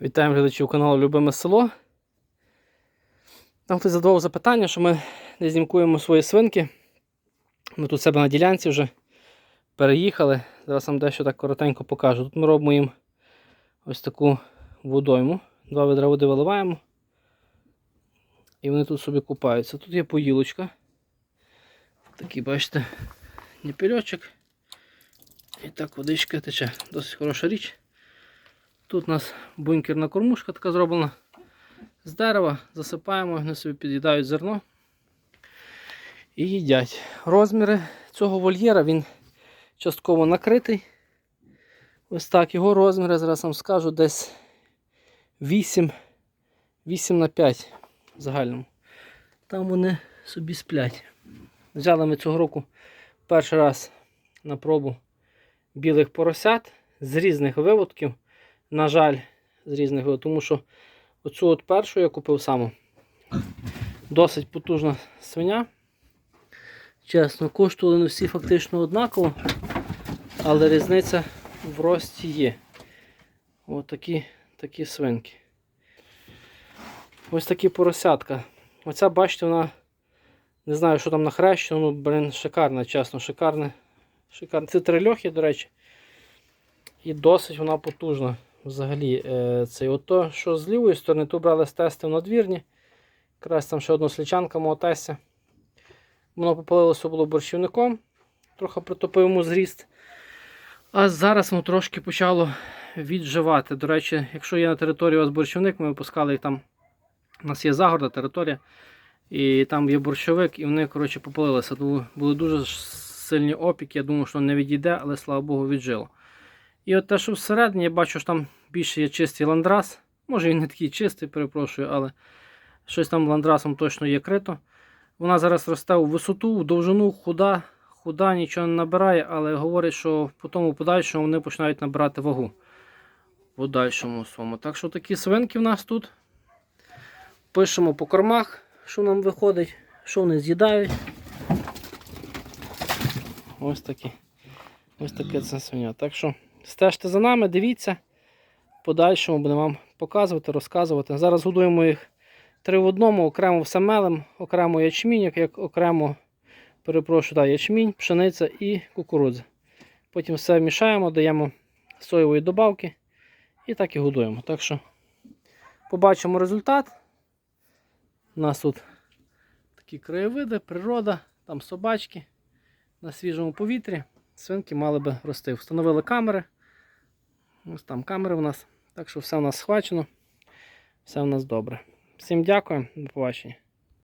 Вітаємо глядачів каналу Любиме село. Там хтось задавав запитання, що ми не знімкуємо свої свинки. Ми тут себе на ділянці вже переїхали. Зараз вам дещо так коротенько покажу. Тут ми робимо їм ось таку водойму. Два ведра води виливаємо. І вони тут собі купаються. Тут є поїлочка. Такий, бачите, ніпільочок. І так водичка тече. Досить хороша річ. Тут у нас бункерна кормушка така зроблена з дерева, засипаємо, вони собі під'їдають зерно і їдять. Розміри цього вольєра він частково накритий. Ось так його розміри, зараз вам скажу, десь 8, 8 на 5 в загальному. Там вони собі сплять. Взяли ми цього року перший раз на пробу білих поросят з різних виводків. На жаль, з різних тому що оцю от першу я купив саму. Досить потужна свиня. Чесно, коштували не всі фактично однаково, але різниця в рості є. Ось такі, такі свинки. Ось такі поросятка. Оця, бачите, вона не знаю, що там нахрещено, ну, блин, шикарна, чесно, шикарне. Шикарне. Це трильохи, до речі. І досить вона потужна. Взагалі, е, це ото, що з лівої сторони, то брали з в надвірні. Якраз там ще одна слічанка мого. Воно попалилося було борщівником, трохи притопив йому зріст. А зараз воно трошки почало відживати. До речі, якщо є на території у вас борщівник, ми випускали їх там. У нас є загорда територія, і там є борщовик, і вони коротше, попалилися. Були дуже сильні опіки. Я думав, що не відійде, але слава Богу, віджило. І от те, що всередині, я бачу, що там більше є чистий ландрас. Може він не такий чистий, перепрошую, але щось там ландрасом точно є крито. Вона зараз росте у висоту, в довжину, худа, худа нічого не набирає, але говорить, що по тому подальшому вони починають набирати вагу. Подальшому своєму. Так що такі свинки в нас тут. Пишемо по кормах, що нам виходить, що вони з'їдають. Ось такі. Ось таке це свиня. Так що стежте за нами, дивіться. Подальшому будемо вам показувати, розказувати. Зараз годуємо їх три в одному, окремо все мелем, окремо ячмінь, як окремо, перепрошую, да, ячмінь, пшениця і кукурудза. Потім все мішаємо, даємо соєвої добавки і так і годуємо. Так що побачимо результат. У нас тут такі краєвиди, природа, там собачки на свіжому повітрі. Свинки мали би рости. Встановили камери. Ось там камери в нас. Так що все в нас схвачено. Все в нас добре. Всім дякую, до побачення.